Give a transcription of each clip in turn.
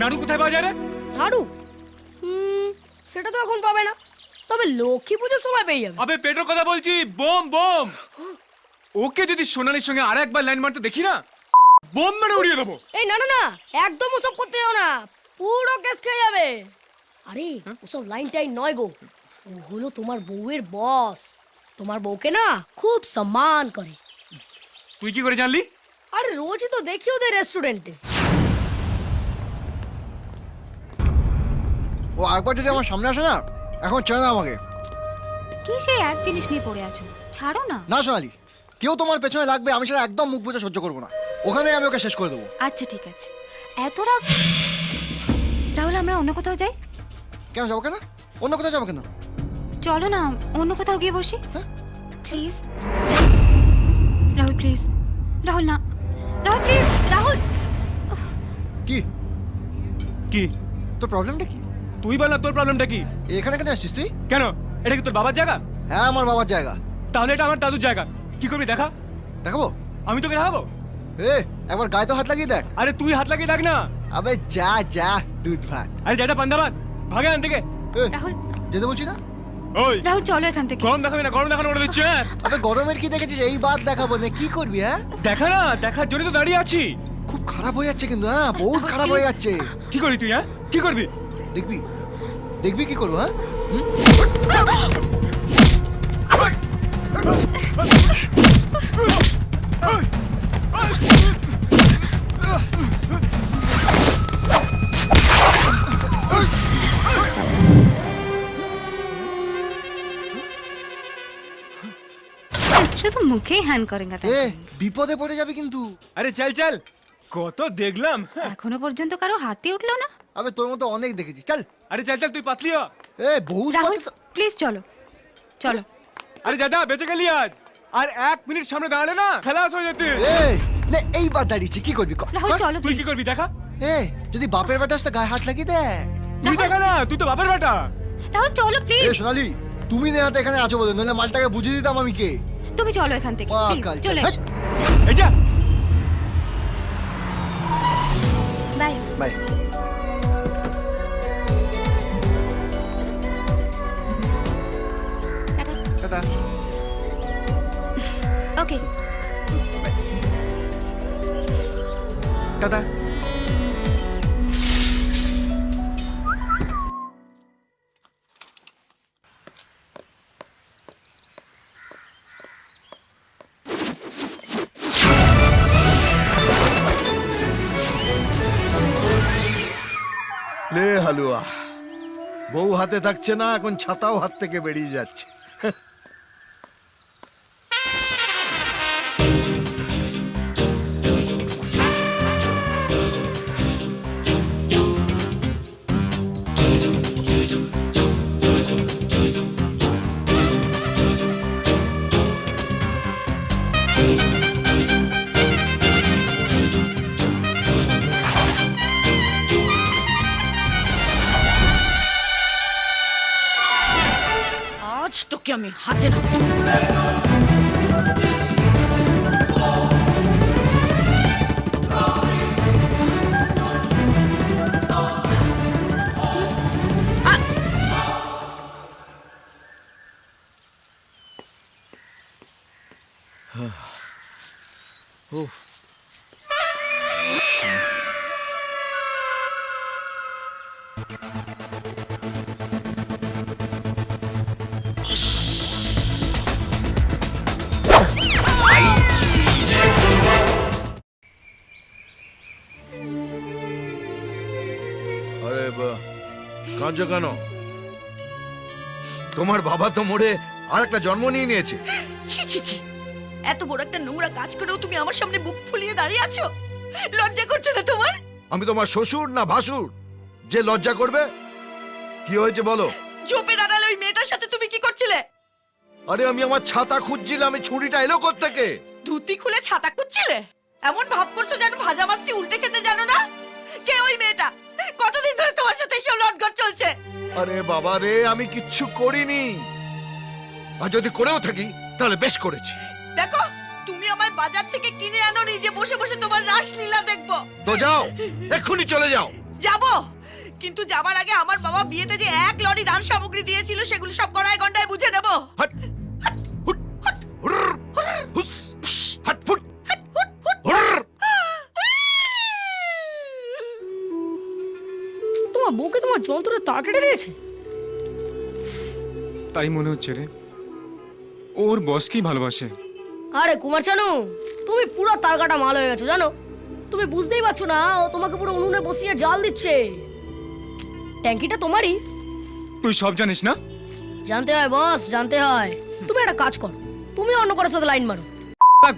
নাড়ু কোথায় পাওয়া যায় রে? নাড়ু? হুম, সেটা তো এখন পাবে না। তবে লক্ষ্মী পুজোর সময় পেয়ে যাবে। আবে পেটের কথা বলছি। Bomb bomb. ওকে যদি সোনালির সঙ্গে আর একবার লাইন মারতে দেখি না বোম মেরে উড়িয়ে দেবো। এই না না না। একদম ওসব করতে যাও না। পুরো কেস খেয়ে যাবে। আরে ওসব লাইন টাইন নয় গো। ও হলো তোমার বউয়ের বস। তোমার বউকে না খুব সম্মান করে। তুই কি করে জানলি? আরে রোজই তো দেখি ওদের রেস্টুরেন্টে। ও একবার যদি আমার সামনে আসে না এখন চেনে না আমাকে। কি সেই এক জিনিস নিয়ে পড়ে আছো? ছাড়ো না। না সোনালি কেউ তোমার পেছনে লাগবে আমি সেটা একদম মুখ বুঝে সহ্য করব না। ওখানে আমি ওকে শেষ করে দেবো। আচ্ছা ঠিক আছে। এত রাগ রাহুল আমরা অন্য কোথাও যাই? কেন যাব কেন? অন্য কোথাও যাব কেন? চলো না অন্য কোথাও গিয়ে বসি। হ্যাঁ? প্লিজ। রাহুল প্লিজ। রাহুল না। রাহুল প্লিজ রাহুল! কি? কি? তোর প্রবলেমটা কি? তুই বল না তোর প্রবলেমটা কি? এখানে কেন আসছিস তুই? কেন? এটা কি তোর বাবার জায়গা? হ্যাঁ আমার বাবার জায়গা। তাহলে এটা আমার দাদুর জায়গা। কি করবি দেখা? দেখাবো? আমি তোকে দেখাবো? এ একবার গায়ে তো হাত লাগিয়ে দেখ। আরে তুই হাত লাগিয়ে দেখ না। আবে যা যা দুধ ভাত। আরে যেটা পান্দাবাদ ভাগে আন থেকে। রাহুল। যেতে বলছি না? ওই। রাহুল চলো এখান থেকে। গরম দেখাবি না গরম দেখানো বলে দিচ্ছে হ্যাঁ? আবে গরমের কি দেখেছিস? এই বাদ দেখাবো না কি করবি হ্যাঁ? দেখা না দেখার জন্য তো দাঁড়িয়ে আছি। খুব খারাপ হয়ে যাচ্ছে কিন্তু হ্যাঁ বহুত খারাপ হয়ে যাচ্ছে। কি করবি তুই হ্যাঁ? কি করবি? দেখবি? দেখবি কি করব হ্যাঁ? শুধু মুখেই হ্যান করেন এ বিপদে পড়ে যাবে কিন্তু। আরে চল চল। কত দেখলাম। এখনও পর্যন্ত কারও হাতে উঠল না? আবে তোর মতো অনেক দেখেছি। চল। আরে চল চল তুই পাতলি হ। এ বহুত রাহুল কথা তো- প্লিজ চলো। চলো। আরে যা যা বেঁচে গেলি আজ। আর এক মিনিট সামনে দাঁড়ালে না খেলা হয়ে যেতে এ নে এইবার দাঁড়িয়েছি কি করবি কর, রাহুল কর। চলো তুই কি করবি দেখা? এ যদি বাপের বেটা আসতে গায়ে হাত লাগিয়ে দেখ। তুই দেখা না তুই তো বাপের বেটা। রাহুল চলো এ প্লিজ সোনালি তুমি নেহাতে এখানে আছো বলে নইলে মালটাকে বুঝিয়ে দিতাম আমি কে। তুমি চলো এখান থেকে প্লিজ চলে এসো। এই যা। বাই। বাই। টাটা লে হালুয়া বউ হাতে থাকছে না এখন ছাতাও হাত থেকে বেরিয়ে যাচ্ছে। আজ তোকে আমি হাতে নাতে আরে কাঁদছো কেন? তোমার বাবা তো মরে আর একটা জন্ম নিয়ে নিয়েছে। ছি ছি ছি। এত বড় একটা নোংরা কাজ করেও তুমি আমার সামনে বুক ফুলিয়ে দাঁড়িয়ে আছো? লজ্জা করছে না তোমার? আমি তোমার শ্বশুর না ভাসুর? যে লজ্জা করবে? কি হয়েছে বলো? চোপের আড়ালে ওই মেয়েটার সাথে তুমি কি করছিলে? আরে আমি আমার ছাতা খুঁজছিলাম এই ছুরিটা এলো থেকে ধুতি খুলে ছাতা কুচ্ছিলে এমন ভাব করছ যেন ভাজা মাছটি উল্টে খেতে জানো না? কে ওই মেয়েটা? কতদিন ধরে তোমার সাথে এসব লটঘট চলছে? আরে বাবা রে আমি কিচ্ছু করিনি। আর যদি করেও থাকি তাহলে বেশ করেছি। দেখো তুমি আমায় বাজার থেকে কিনে আনো নি যে বসে বসে তোমার রাসলীলা দেখব। তো যাও এক্ষুনি চলে যাও। যাব? কিন্তু যাবার আগে আমার বাবা বিয়েতে যে এক লরি দান সামগ্রী দিয়েছিল সেগুলো সব গড়ায় গন্ডায় বুঝে কেটে দিয়েছে? তাই মনে হচ্ছে রে। ওর বসকেই ভালোবাসে? আরে কুমার চানু তুমি পুরো তার কাটা মাল হয়ে গেছো জানো? তুমি বুঝতেই পারছ না ও তোমাকে পুরো উনুনে বসিয়ে জাল দিচ্ছে। ট্যাঙ্কিটা তোমারই। তুই সব জানিস না? জানতে হয় বস জানতে হয়। তুমি একটা কাজ করো তুমি অন্য কারোর সাথে লাইন মারো।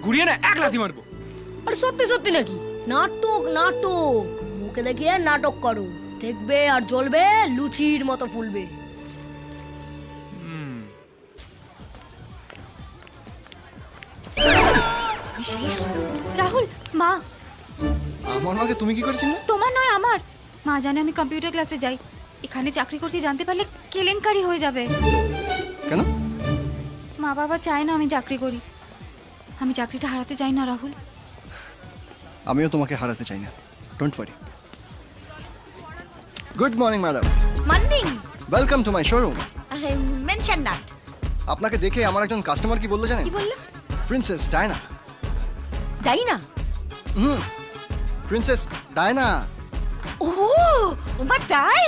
ঘুরিয়ে না এক লাথি মারবো। আরে সত্যি সত্যি নাকি? নাটক নাটক। মুখে দেখিয়ে নাটক করো। দেখবে আর জ্বলবে লুচির মতো ফুলবে। রাহুল মা। আমার মাকে তুমি কি করেছিলে? তোমার নয় আমার। মা জানে আমি কম্পিউটার ক্লাসে যাই। এখানে চাকরি করছি জানতে পারলে কেলেঙ্কারি হয়ে যাবে। কেন? মা বাবা চায় না আমি চাকরি করি। আমি চাকরিটা হারাতে চাই না রাহুল। আমিও তোমাকে হারাতে চাই না। Don't worry good morning madam মান্নিং welcome to my showroom mention not আপনাকে দেখে আমার একজন কাস্টমার কি বলল জানেন? কি বলল? প্রিন্সেস ডায়না তাই না হুম প্রিন্সেস ডায়না ও ওমা তাই?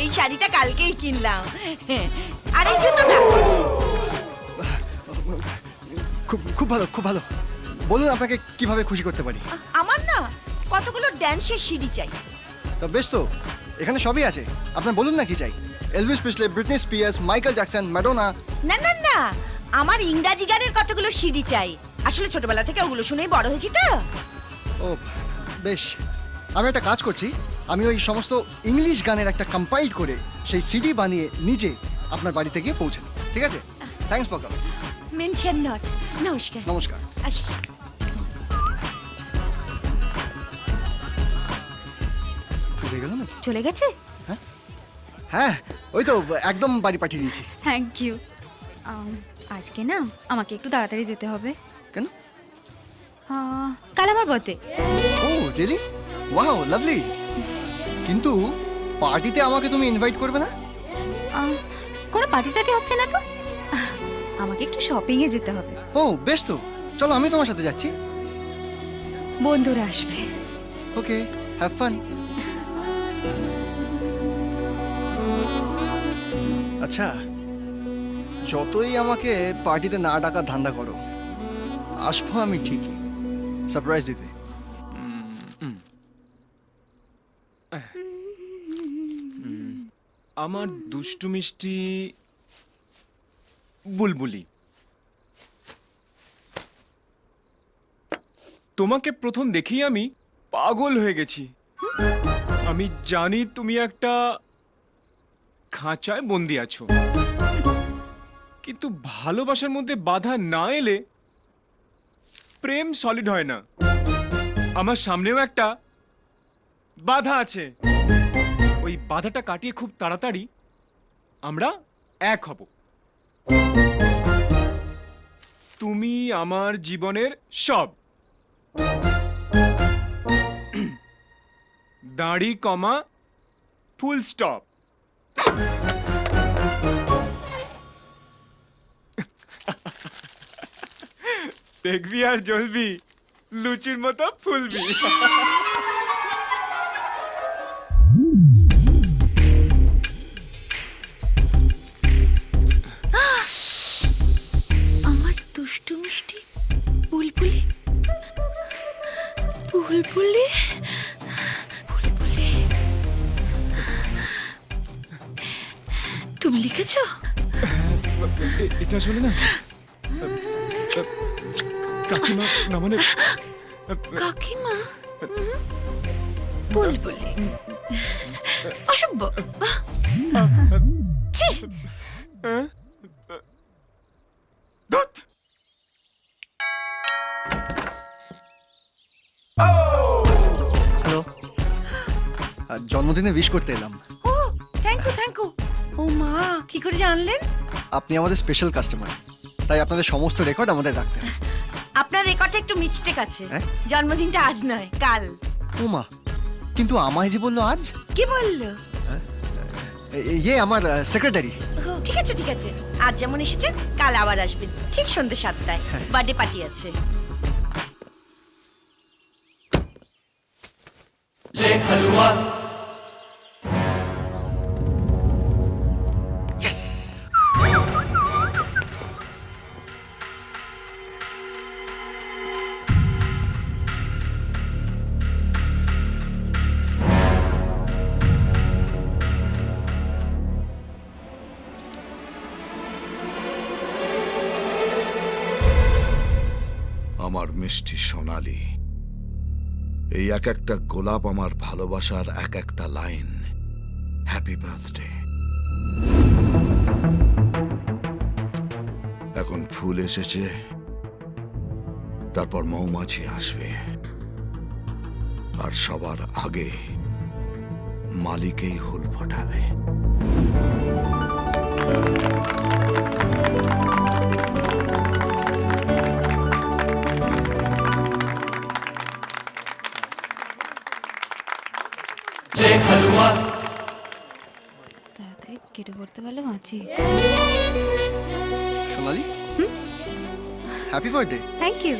এই শাড়িটা কালকেই কিনলাম। আর জুতোটা? খুব খুব ভালো খুব ভালো। বলুন আপনাকে কীভাবে খুশি করতে পারি? আমার না কতগুলো ড্যান্সের সিঁড়ি চাই। তা বেশ তো। এখানে সবই আছে। আপনার বলুন না কি চাই? Elvis Presley Britney Spears Michael Jackson Madonna না না না। আমার ইংরাজি গানের কতগুলো সিডি চাই? আসলে ছোটবেলা থেকে ওগুলো শুনেই বড় হয়েছি তো। ও বেশ। আমি একটা কাজ করছি। আমি ওই সমস্ত ইংলিশ গানের একটা কম্পাইল করে সেই সিডি বানিয়ে নিজে আপনার বাড়িতে গিয়ে পৌঁছে। ঠিক আছে? Thanks for coming mention not নমস্কার। নমস্কার। চলে গেছে? হ্যাঁ? ওই তো একদম বাড়ি পাঠিয়ে দিয়েছি। থ্যাংক ইউ আজকে না আমাকে একটু তাড়াতাড়ি যেতে হবে। কেন? কাল আমার birthday oh really wow lovely কিন্তু পার্টিতে আমাকে তুমি ইনভাইট করবে না? কোনো পার্টি টাটি হচ্ছে না তো? আমাকে একটু শপিংয়ে যেতে হবে। ও বেশ তো। চলো আমি তোমার সাথে যাচ্ছি। বন্ধুরা আসবে। ওকে হ্যাভ ফান আচ্ছা যতই আমাকে পার্টিতে না ডাকার ধান্দা করো, আসব আমি ঠিকই। সারপ্রাইজ দিতে। আমার দুষ্টু মিষ্টি বুলবুলি। তোমাকে প্রথম দেখেই আমি পাগল হয়ে গেছি। আমি জানি তুমি একটা খাঁচায় বন্দি আছো। কিন্তু ভালোবাসার মধ্যে বাধা না এলে প্রেম সলিড হয় না। আমার সামনেও একটা বাধা আছে। ওই বাধাটা কাটিয়ে খুব তাড়াতাড়ি আমরা এক হব। তুমি আমার জীবনের সব। দাড়ি কমা ফুল স্টপ দেখবি আর জ্বলবি লুচির মতো ফুলবি এ- এটা আসলে না। কাকিমা না মানে কাকিমা? বুলবুলি অসভ্য। ছি। ধুৎ! জন্মদিনে উইশ করতে এলাম। কি করে জানলেন? আপনি আমাদের স্পেশাল কাস্টমার তাই আপনাদের সমস্ত রেকর্ড আমাদের রাখতে হবে। আপনার রেকর্ডটা একটু মিস্টেক আছে। হ্যাঁ? জন্মদিনটা আজ নয় কাল। ও মা কিন্তু আমায় যে বলল আজ? কি বলল? এ- ইয়ে আমার সেক্রেটারি ঠিক আছে ঠিক আছে। আজ যেমন এসেছেন কাল আবার আসবেন ঠিক সন্ধ্যে সাতটায়। বার্থডে পার্টি আছে। আমার মিষ্টি সোনালি। এই এক একটা গোলাপ আমার ভালোবাসার এক একটা লাইন। হ্যাপি বার্থডে এখন ফুল এসেছে। তারপর মৌমাছি আসবে। আর সবার আগে মালিকেই হুল ফোটাবে। বাঁচি Sonali? Happy birthday thank you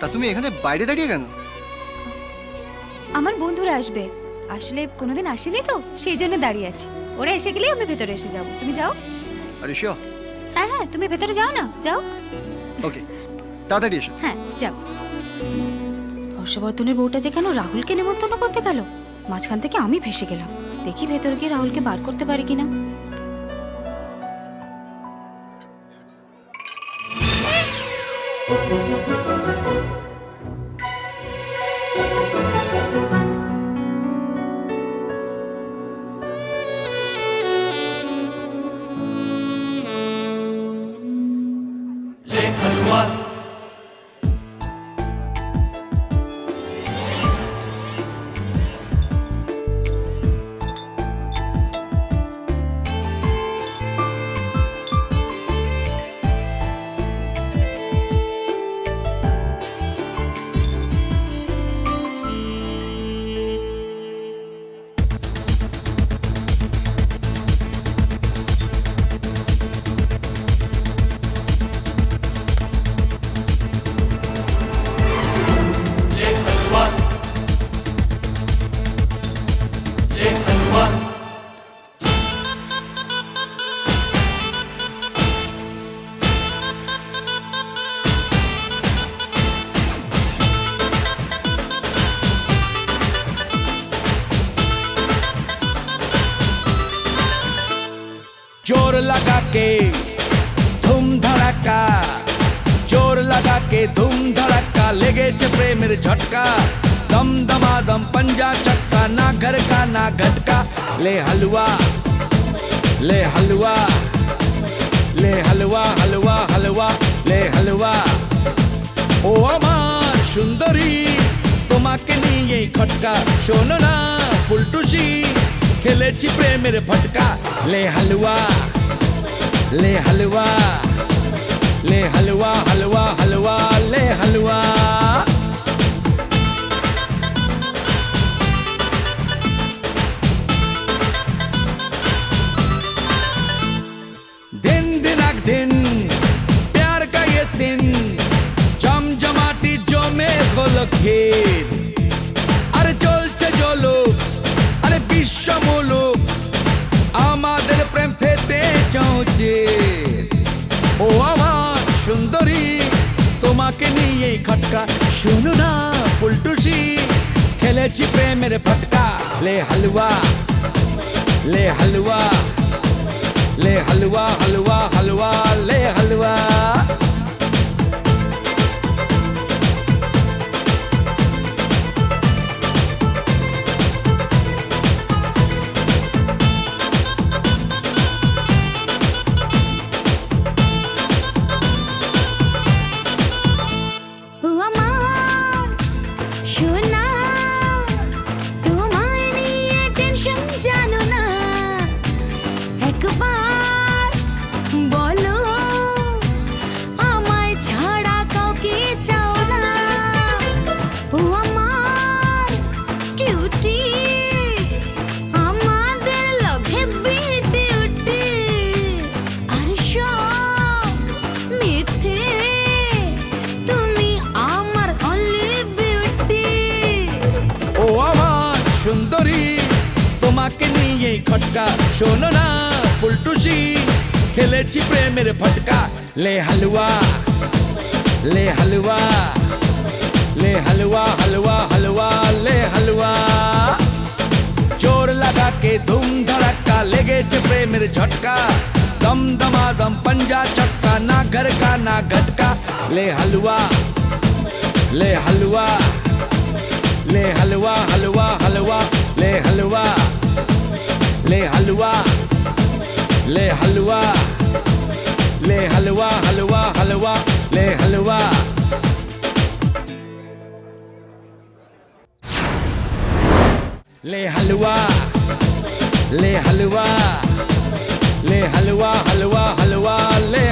তা তুমি এখানে বাইরে দাঁড়িয়ে কেন? আমার বন্ধুরা আসবে। আসলে কোনোদিন আসেনি তো সেই জন্য দাঁড়িয়ে আছি। ওরা এসে গেলেই আমি ভেতরে এসে যাব। তুমি যাও। আরে শিওর হ্যাঁ হ্যাঁ তুমি ভেতরে যাও না যাও। ওকে তাড়াতাড়ি এসো। হ্যাঁ যাও। হর্ষবর্ধনের বউটা যে কেন রাহুলকে নেমন্তন্ন করতে গেল? মাঝখান থেকে আমি ভেসে গেলাম। দেখি ভেতরে গিয়ে রাহুলকে বার করতে পারি কিনা। লাগা কে ধুম ধড়াকা লেগেছে প্রেমের ঝটকা দম দমাদম पंजा चक्का ना घर का ना घटका ले हलवा ले हलवा ले हलवा हलवा हलवा ले हलवा ও আমার সুন্দরী তোমাকে নিয়েই খটকা শোনো না ফুলটুসি খেলেছি প্রেমের ফটকা লে হালুয়া লে হালুয়া লে হালুয়া হালুয়া সুন্দরী তোমাকে নিয়ে খটকা শুনো না ফুলটুসি খেলেছি প্রেমের ফটকা লে হালুয়া লে হালুয়া ले हलवा हलवा हलवा ले हलवा খটকা শোনো না ফুলটুসি খেলেছি প্রেমের ফটকা লে হালুয়া লে হালুয়া ले हलवा हलवा हलवा ले हलवा जोर लगा के धूम धड़का लेगे चपे मेरे झटका दम दमा दम पंजा चक्का ना घर का ना घटका ले हलवा ले हलवा ले हलवा हलवा हलवा ले हलवा ले हलवा ले हलवा ले हलवा हलवा हलवा, ले हलवा। ले हलवा ले हलवा ले हलवा हलवा हलवा, ले